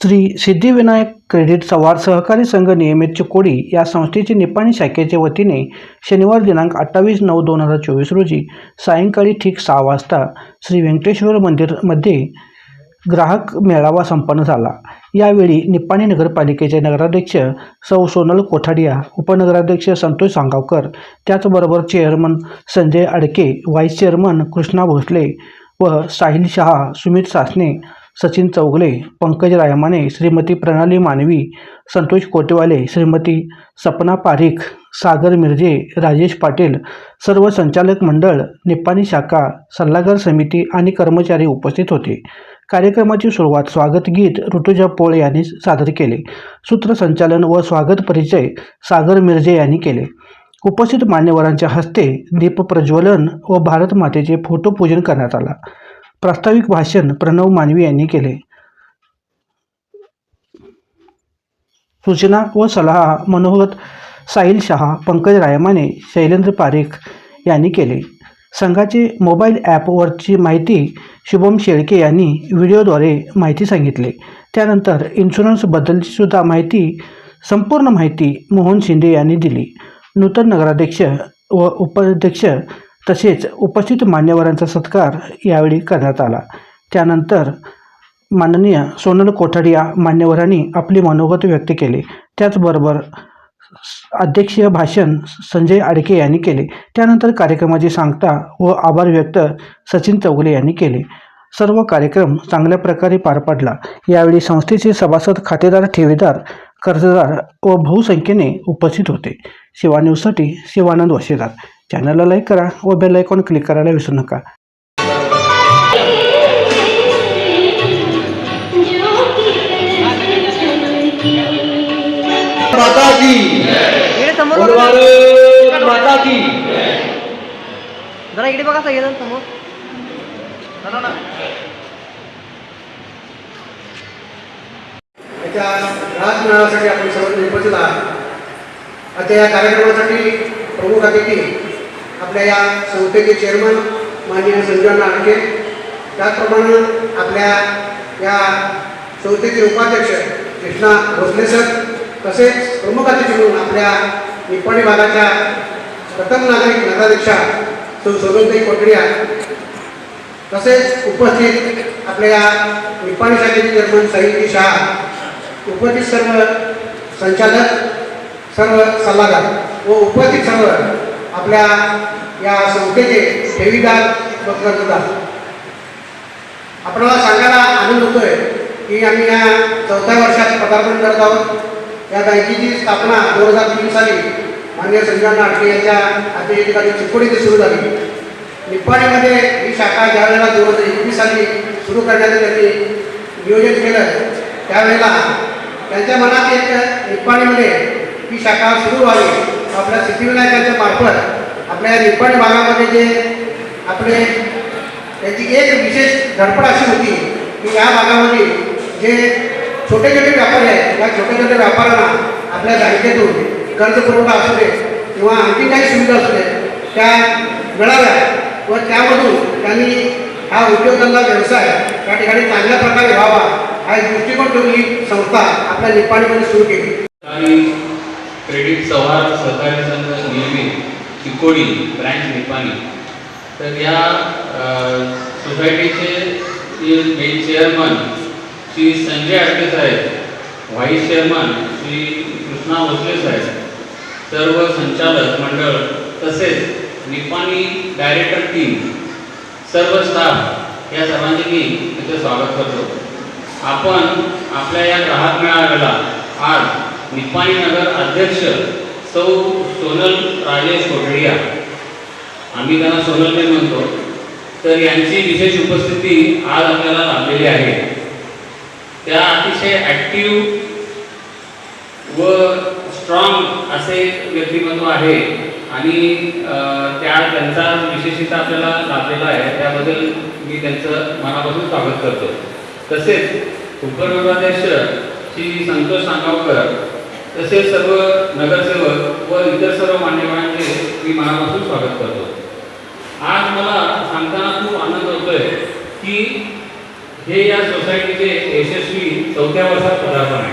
Shri Siddhivinayak credit सवार सहकारी संघ नियमित चिकोडी या संस्थेचे निपाणी शाखेच्या वतीने शनिवार दिनांक अठ्ठावीस नऊ दोन हजार चोवीस रोजी सायंकाळी ठीक सहा वाजता श्री व्यंकटेश्वर मंदिरमध्ये ग्राहक मेळावा संपन्न झाला. यावेळी निपाणी नगरपालिकेचे नगराध्यक्ष सौ सोनल कोठाडिया उपनगराध्यक्ष संतोष सांगावकर त्याचबरोबर chairman Sanjay Adke vice chairman Krishna Bhosale व साहिल शहा सुमित सासने सचिन चौगले पंकज रायमाने श्रीमती प्रणाली मानवी संतोष कोटेवाले श्रीमती सपना पारीख सागर मिर्जे राजेश पाटील सर्व संचालक मंडळ निप्पाणी शाखा सल्लागार समिती आणि कर्मचारी उपस्थित होते. कार्यक्रमाची सुरुवात स्वागत गीत ऋतुजा पोळ यांनी सादर केले. सूत्रसंचालन व स्वागत परिचय सागर मिरजे यांनी केले. उपस्थित मान्यवरांच्या हस्ते दीप प्रज्वलन व भारत मातेचे फोटोपूजन करण्यात आला. प्रास्ताविक भाषण प्रणव मानवी यांनी केले. सूचना व सल्ला मनोहर साहिल शहा पंकज रायमाने शैलेंद्र पारेख यांनी केले. संघाचे मोबाईल ॲपवरची माहिती शुभम शेळके यांनी व्हिडिओद्वारे माहिती सांगितले. त्यानंतर इन्शुरन्सबद्दलची सुद्धा माहिती संपूर्ण माहिती मोहन शिंदे यांनी दिली. नूतन नगराध्यक्ष व उपाध्यक्ष तसेच उपस्थित मान्यवरांचा सत्कार यावेळी करण्यात आला. त्यानंतर माननीय सोनल कोठाडिया मान्यवरांनी आपले मनोगत व्यक्त केले. त्याचबरोबर अध्यक्षीय भाषण संजय आडके यांनी केले. त्यानंतर कार्यक्रमाची सांगता व आभार व्यक्त सचिन चौगले यांनी केले. सर्व कार्यक्रम चांगल्या प्रकारे पार पडला. यावेळी संस्थेचे सभासद खातेदार ठेवीदार कर्जदार व बहुसंख्येने उपस्थित होते. शिवा न्यूजसाठी शिवानंद वशेदार. चॅनलला लाईक करा व बेल आयकॉन क्लिक करायला विसरू नका. माता की. जरा इकडे बघा सगळेजण समोर. याच्या राज मिळवण्यासाठी आपण सर्व उपस्थित आहात. आता या कार्यक्रमासाठी प्रमुख अतिथी आपल्या या संस्थेचे चेअरमन माननीय संजय आडके त्याचप्रमाणे आपल्या या संस्थेचे उपाध्यक्ष कृष्णा भोसले सर तसेच प्रमुख अतिथी म्हणून आपल्या निप्पाणी भागाच्या प्रथम नागरिक नगराध्यक्षा सौ सोनलताई कोटडिया तसेच उपस्थित आपल्या या निप्पाणी शाखेचे चेअरमन साहित्य शाह. उपस्थित सर्व संचालक सर्व सल्लागार व उपस्थित सर्व आपल्या या संस्थेचे ठेवीदार व कर्जदार आपल्याला सांगायला आनंद होतोय की आम्ही या चौथ्या वर्षात पदार्पण करत आहोत. या बँकेची स्थापना दोन हजार तीन साली मान्य संजय नाटके यांच्या अध्यक्षतेखाली चिकोडी इथे सुरू झाली. निप्पाणीमध्ये ही शाखा ज्या वेळेला दोन हजार एकवीस साली सुरू करण्याचं त्यांनी नियोजन केलं त्यावेळेला त्यांच्या मनात एक निप्पाणीमध्ये ही शाखा सुरू व्हावी. आपल्या सिद्धिविनायकाच्या मार्फत आपल्या रिपण भागामध्ये जे आपले त्याची एक विशेष धडपड अशी होती की या भागामध्ये जे छोटे छोटे व्यापारी आहेत या छोट्या छोट्या व्यापाऱ्यांना आपल्या बँकेतून कर्ज पुरवठा असू दे किंवा आणखी काही सुविधा असू दे त्या मिळाव्या व त्यामधून त्यांनी हा उद्योगधंदा व्यवसाय त्या ठिकाणी चांगल्या प्रकारे व्हावा हा दृष्टिकोन ठेवून ही संस्था आपल्या निपाणीमध्ये सुरू केली. क्रेडिट सवार सहकारी संघ नियमित चिकोडी ब्रँच निपाणी. तर या सोसायटीचे मेन चेअरमन श्री संजय आडके साहेब व्हाईस चेअरमन श्री कृष्णा भोसले साहेब सर्व संचालक मंडळ तसेच निपाणी डायरेक्टर टीम सर्व स्टाफ या सर्वांचे मी तिथे स्वागत करतो. आपण आपल्या या ग्राहक मेळाव्याला आज निपाणी नगर अध्यक्ष सौ सोनल राजेश कोठडिया. आम्ही त्यांना सोनलने म्हणतो. तर यांची विशेष उपस्थिती आज आपल्याला लाभलेली आहे. त्या अतिशय ॲक्टिव्ह व स्ट्रॉंग असे व्यक्तिमत्व आहे. आणि त्या त्यांचा विशेषतः आपल्याला लाभलेला आहे. त्याबद्दल मी त्यांचं मनापासून स्वागत करतो. तसेच उपविभागाध्यक्ष श्री संतोष सांगावकर तसेच सर्व नगरसेवक व इतर सर्व मान्यवरांचे मी मनापासून स्वागत करतो. आज मला सांगताना खूप आनंद होतोय की हे या सोसायटीचे यशस्वी चौथ्या वर्षात पदार्पण आहे.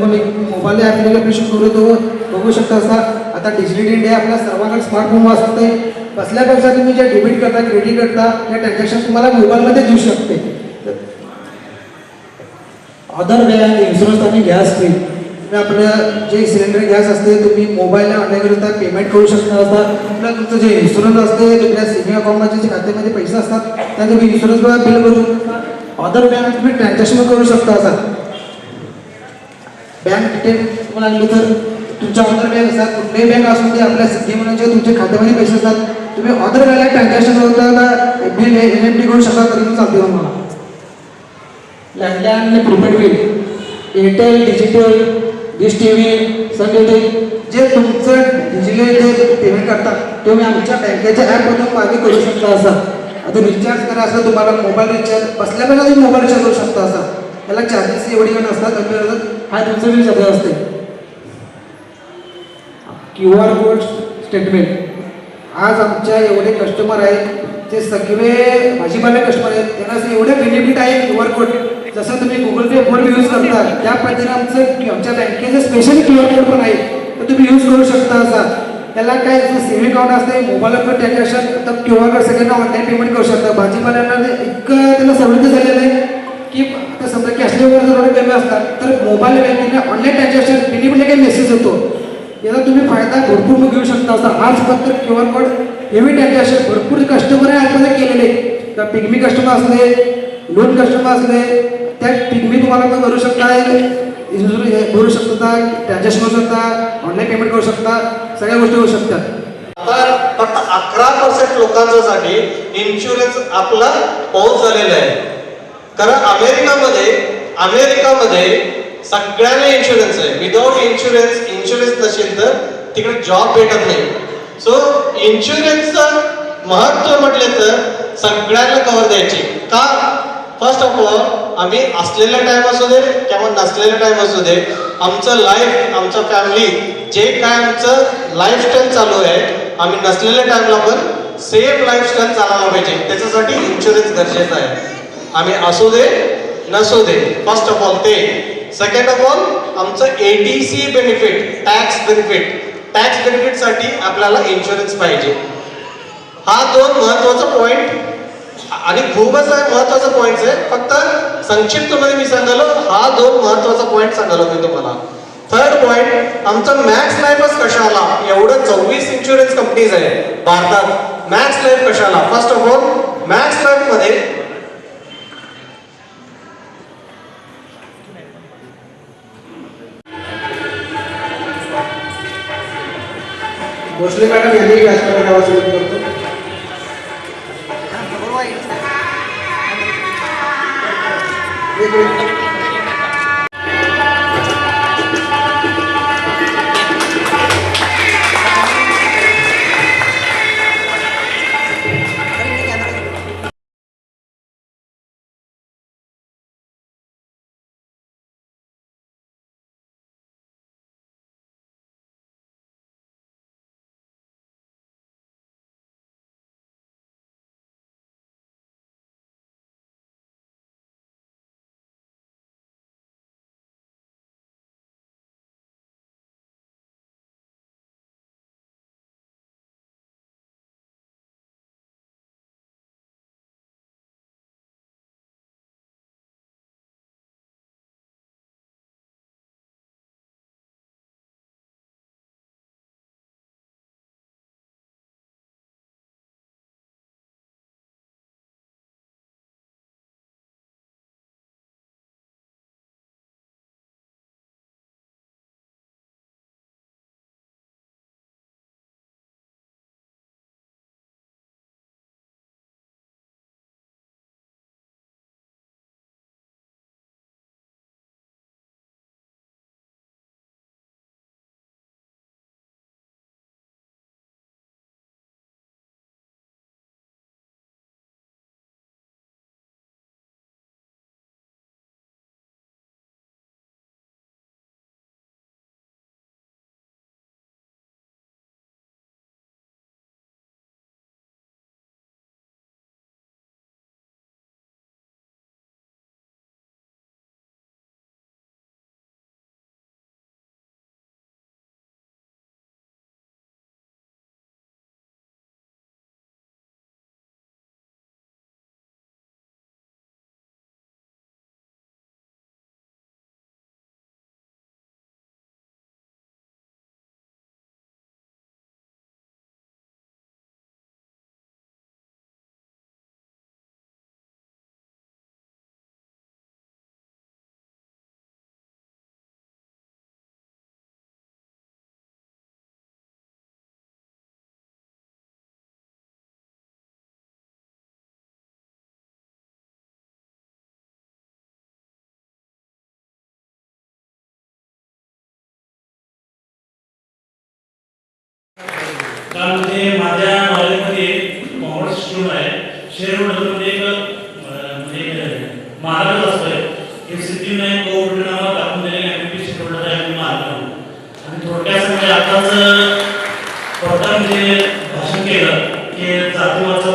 तुम्ही मोबाईल ॲप्लिकेशन करू तो बघू शकता असा. आता डिजिटल इंडिया आपल्या सर्वांकडे स्मार्टफोन वाचते बसल्यापेक्षा तुम्ही जे डेबिट करता क्रेडिट करता हे ट्रान्झॅक्शन तुम्हाला मोबाईलमध्ये देऊ शकते. अदर बँक इन्शुरन्स आणि गॅस फ्री तर आपलं जे सिलेंडर गॅस असते तुम्ही मोबाईलला ऑनलाईन करता पेमेंट करू शकता. असता आपलं तुमचं जे इन्शुरन्स असते तुमच्या सेविंग अकाउंटमध्ये जे खात्यामध्ये पैसे असतात त्या तुम्ही इन्शुरन्स बिल करू शकता. अदर बँक तुम्ही ट्रान्झॅक्शन करू शकता असा बँक डिटेल तुम्हाला लागली तर तुमच्या अदर बँक असतात कुठल्याही बँक असून ते आपल्या सिद्धी म्हणजे तुमच्या खात्यामध्ये पैसे असतात तुम्ही अदर बँकला ट्रान्झॅक्शन होता बिल एन एफ टी करू शकता तरी पण चालते तुम्हाला. लँडलाईन आणि prepaid bill Airtel digital dish T V सगळे जे तुमचं डिजिटल जे पेमेंट करतात तुम्ही आमच्या बँकेच्या ॲपमधून मागे करू शकता असं. आता रिचार्ज करा असं तुम्हाला मोबाईल रिचार्ज बसल्या तुम्ही मोबाईल रिचार्ज करू शकता असं. त्याला चार्जेस एवढी काही नसतात कमी नसतात. हा तुमचं बिल सगळं असते क्यू आर कोड स्टेटमेंट आज आमच्या एवढे कस्टमर आहेत ते सगळे भाजीपाला कस्टमर आहेत त्यांना एवढे बेनिफिट आहे क्यू आर कोड जसं तुम्ही गुगल पे फोन यूज करता त्या पद्धतीने आमचं आमच्या बँकेचं स्पेशल क्यू आर कोड पण आहे तर तुम्ही यूज करू शकता असा. त्याला काय सेव्हिंग अकाउंट असते मोबाईलवर ट्रान्झॅक्शन तर क्यू आर कोड सगळ्यांना ऑनलाईन पेमेंट करू शकता. भाजीपाल्यांना ते इतकं त्याला समृद्ध झालेलं आहे की आता समजा कॅशलेवर जर ऑर्डर कमी असतात तर मोबाईल बँकिंगला ऑनलाईन ट्रान्झॅक्शन बेनिफिट काही मेसेज येतो. याचा तुम्ही फायदा भरपूर घेऊ शकता असा. आज फक्त Q R code heavy transaction भरपूर कस्टमर आहे आजपर्यंत केलेले तर पिगमी कस्टमर असले लोन कस्टमर असले त्या पिगमी तुम्हाला पण करू शकताय इन्शुरन्स भरू शकता ट्रान्झॅक्शन करू शकता ऑनलाईन पेमेंट करू शकता सगळ्या गोष्टी होऊ शकतात. आता फक्त अकरा पर्सेंट लोकांसाठी इन्शुरन्स आपला पाऊस झालेला आहे. कारण अमेरिकामध्ये अमेरिकामध्ये सगळ्यांना इन्शुरन्स आहे. विदाऊट इन्शुरन्स इन्शुरन्स नसेल तर तिकडे जॉब भेटत नाही. सो इन्शुरन्सचं महत्त्व म्हटले तर सगळ्यांना कव्हर द्यायची. का? फर्स्ट ऑफ ऑल आम्ही असलेला टाइम असू दे किंवा नसलेला टाइम असू दे आमचं लाईफ आमचं फॅमिली जे काय आमचं लाईफस्टाईल चालू आहे आम्ही नसलेल्या टाइमला पण सेम लाईफस्टाईल चालायला पाहिजे. त्याच्यासाठी इन्शुरन्स गरजेचं आहे. आम्ही असू दे नसू दे. फर्स्ट ऑफ ऑल ते. सेकंड ऑफ ऑल आमचं A T C benefit tax benefit tax बेनिफिटसाठी आपल्याला इन्शुरन्स पाहिजे. हा दोन महत्त्वाचा पॉईंट आणि खूपच महत्त्वाचा पॉइंट आहे. फक्त संक्षिप्तमध्ये मी सांगालो हा दोन महत्त्वाचा पॉइंट सांगालो मी तुम्हाला. थर्ड पॉइंट आमचं मॅक्स लाईफच कशाला? एवढं चोवीस इन्शुरन्स कंपनीज आहे भारतात. मॅक्स लाईफ कशाला? फर्स्ट ऑफ ऑल मॅक्स लाईफमध्ये भोसले मॅडम यांनी व्यासपीठावर सुरू करतो एक मिनिट. त्यामध्ये माझ्या नॉलेजमध्ये कॉमर्स स्ट्रीम आहे. शेअर होल्डर म्हणजे एक अं, म्हणजे मालकच असतोय. एक सिद्धिविनायक कोविड नावात टाकून दिलेले एम पी शेअर होल्डर आहे. मी मालक आणि थोडक्यात म्हणजे आताच स्वतः म्हणजे भाषण केलं की जातीवाचा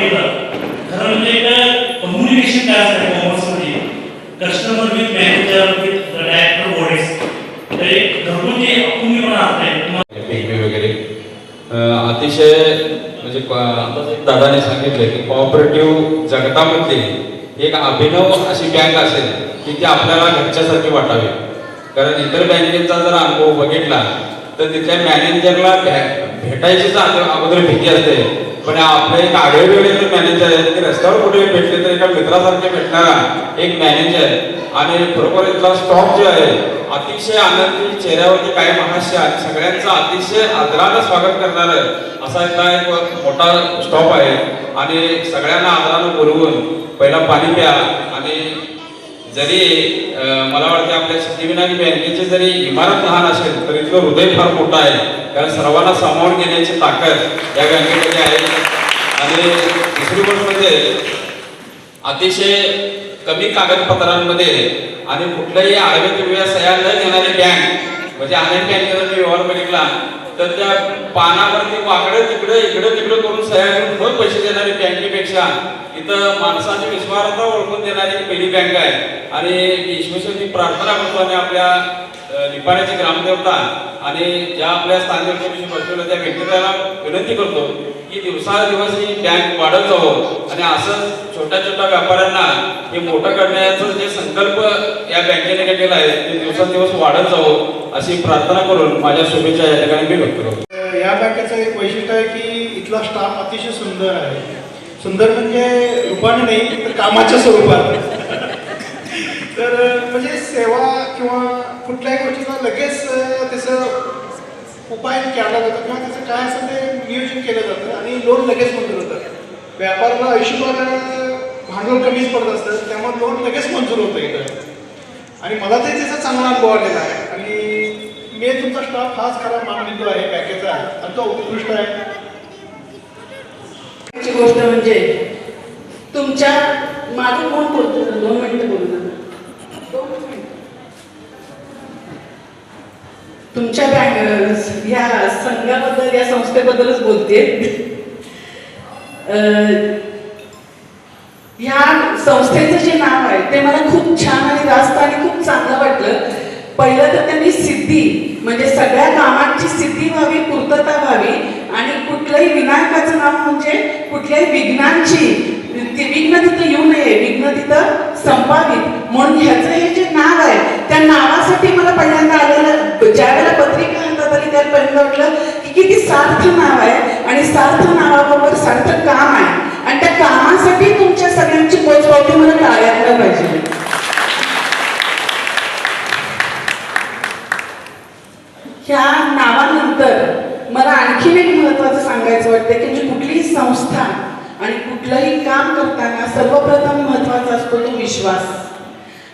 त्यांचं खरं म्हणजे एक कम्युनिकेशन काय असतं कॉमर्समध्ये customer with manager with director bodies तर एक घरगुती असते वगैरे. अतिशय म्हणजे दादाने सांगितलं की कॉपरेटिव्ह जगतामध्ये एक अभिनव अशी बँक असेल की ती आपल्याला घरच्यासारखी वाटावी. कारण इतर बँकेचा जर अनुभव बघितला तर तिथल्या मॅनेजरला भे- भेटायची तर अगोदर भीती असते पण आपले एक आढळवेळे जे मॅनेजर आहेत ते रस्त्यावर कुठे भेटले तर एका मित्रासारखे भेटणारा एक मॅनेजर आणि खरोखर इथला स्टॉक जो आहे अतिशय आनंदी चेहऱ्यावरती काय महाशय आणि सगळ्यांचं अतिशय आदरानं स्वागत करणारं असा इथला एक मोठा स्टॉप आहे. आणि सगळ्यांना आदरानं बोलवून पहिला पाणी प्या आणि जरी मला वाटते आपल्या सिद्धिविनायक बँकेची जरी इमारत लहान असेल तर इथलं हृदय फार मोठं आहे. कारण सर्वांना सामावून घेण्याची ताकद या बँकेमध्ये आहे. आणि दुसरी गोष्ट म्हणजे अतिशय कमी कागदपत्रांमध्ये आणि कुठल्याही आडव्या तिडव्या सह्या न घेणारी बँक म्हणजे अनेक बँकेचा मी व्यवहार बघितला तर त्या पानावरती वाकडं तिकडं इकडं तिकडं करून सह्या करून पैसे देणारी बँकेपेक्षा इथं माणसाची विश्वासार्हता ओळखून देणारी पहिली बँक आहे. आणि ईश्वरची प्रार्थना करतो आणि आपल्या निपाण्याची ग्रामदेवता आणि ज्या आपल्या स्थानिक बसलेल्या त्या व्यक्तीला विनंती करतो की दिवसादिवस ही बँक वाढत जावं. आणि असं छोट्या छोट्या व्यापाऱ्यांना हे मोठं करण्याचा जे संकल्प या बँकेने केलेला आहे ते दिवसादिवस वाढत जावं अशी प्रार्थना करून माझ्या शुभेच्छा या ठिकाणी मी व्यक्त करतो. या बँकेचं एक वैशिष्ट्य आहे की इथला स्टाफ अतिशय सुंदर आहे. सुंदर म्हणजे रूपाने नाही तर कामाच्या स्वरूपात. तर म्हणजे सेवा किंवा कुठल्याही गोष्टीला लगेच त्याचं उपाय केला जातो किंवा त्याचं काय असं ते नियोजन केलं जातं आणि लोन लगेच मंजूर होतं व्यापाराला आयुष्यभर भांडवल कमीच पडत असतं त्यामुळे लोन लगेच मंजूर होतं इथं. आणि मला तरी त्याचा चांगला अनुभव आलेला आहे. आणि मी तुमचा स्टाफ हाच खरा मानबिंदू आहे बँकेचा आणि तो उत्कृष्ट आहे. गोष्ट म्हणजे तुमच्या माझं कोण बोलतो दोन मिनिटं बोलतो तुमच्या बँक ह्या संघाबद्दल या संस्थेबद्दलच बोलते अं, ह्या संस्थेचं जे नाव आहे ते मला खूप छान आणि रास्त आणि खूप चांगलं वाटलं. पहिलं तर त्यांनी सिद्धी म्हणजे सगळ्या कामांची सिद्धी व्हावी पूर्तता व्हावी आणि कुठल्याही विनायकाचं नाव म्हणजे कुठल्याही विघ्नांची विघ्न तिथं येऊ नये विघ्न तिथं संपावीत. म्हणून ह्याचं हे जे नाव आहे त्या नावासाठी सार्थ नाव आहे आणि सार्थ नावाबरोबर सार्थ काम आहे. आणि त्या कामासाठी तुमच्या सगळ्यांची पोचपावती मला टाळायला पाहिजे. ह्या नावानंतर मला आणखीन एक महत्वाचं सांगायचं वाटतं की म्हणजे कुठलीही संस्था आणि कुठलंही काम करताना सर्वप्रथम महत्त्वाचा असतो तो विश्वास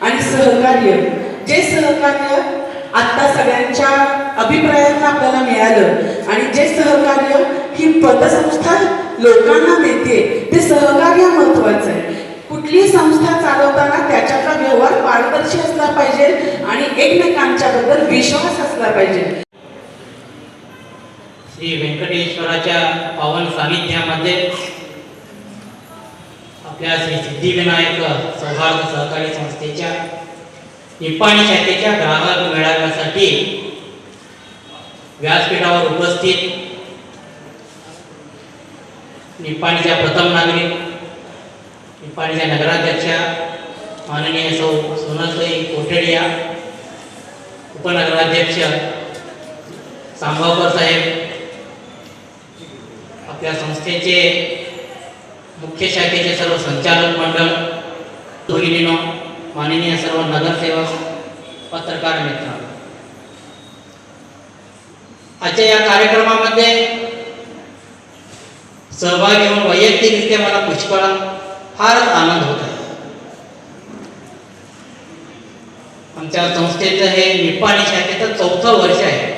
आणि सहकार्य. जे सहकार्य आत्ता सगळ्यांच्या अभिप्रायातून आपल्याला मिळालं. आणि जे सहकार्य ही पतसंस्था लोकांना देते ते सहकार्य महत्वाचं आहे. कुठली संस्था चालवताना त्याच्यातला व्यवहार पारदर्शी असला पाहिजे आणि एकमेकांच्या बद्दल विश्वास असला पाहिजे. श्री व्यंकटेश्वराच्या पावन सानिध्यामध्ये आपल्या श्री सिद्धिविनायक सौहार्द सहकारी संस्थेच्या निपाणी शाखेच्या ग्राहक मेळाव्यासाठी व्यासपीठावर उपस्थित निपाणीच्या प्रथम नागरिक निपाणीच्या नगराध्यक्षा माननीय सौ सोनलताई कोठेडिया उपनगराध्यक्ष सांभावकर साहेब आपल्या संस्थेचे मुख्य शाखेचे सर्व संचालक मंडळ भगिनीनो माननीय सर्व नगरसेवक पत्रकार मित्र. आजच्या या कार्यक्रमामध्ये सहभागी होऊन वैयक्तिकरित्या मला पुष्कळ फारच आनंद होत आहे. आमच्या संस्थेचं हे निपाणी शाखेचं चौथं वर्ष आहे.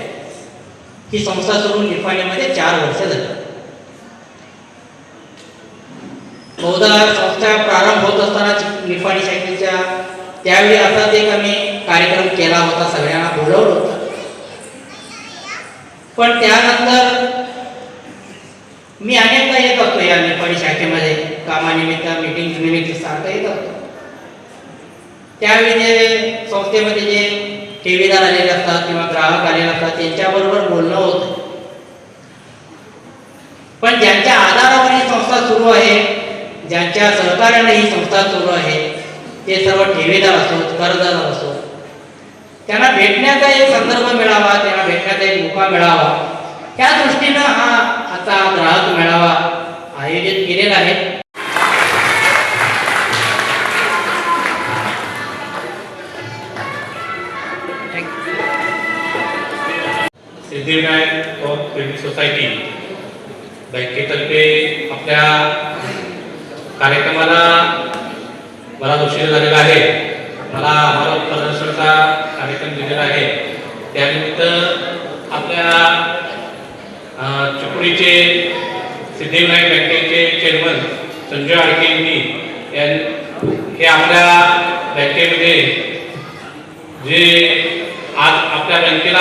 ही संस्था सुरू निपाणीमध्ये चार वर्ष झाली. बहुधा संस्था प्रारंभ होत असताना निपाणी शाखेच्या त्यावेळी असाच एक आम्ही कार्यक्रम केला होता सगळ्यांना बोलवलं होतं. पण त्यानंतर मी अनेकदा येत असतो या नेपाळी शाखेमध्ये कामानिमित्त मीटिंग निमित्त सारखं येत असतो. त्यावेळी जे संस्थेमध्ये जे ठेवीदार आलेले असतात किंवा ग्राहक आलेले असतात त्यांच्याबरोबर बोलणं होतं. पण ज्यांच्या आधारावर ही संस्था सुरू आहे ज्यांच्या सहकार्याने ही संस्था सुरू आहे ते सर्व ठेवीदार असोत कर्जदार असो त्यांना भेटण्याचा एक संदर्भ मिळावा त्यांना भेटण्याचा एक मुका मिळावा. त्या दृष्टीनं हा आता ग्राहक मेळावा आयोजित केलेला आहे. सिद्धिविनायक ऑफ क्रेडिट सोसायटी बँकेतर्फे आपल्या कार्यक्रमाला बराच उशीर झालेला आहे. मला भारत प्रदर्शनाचा कार्यक्रम दिलेला आहे. त्यानिमित्त आपल्या अं, चिपळीचे सिद्धिविनायक बँकेचे चेअरमन संजय आडके यांनी हे आपल्या बँकेमध्ये जे आज आपल्या बँकेला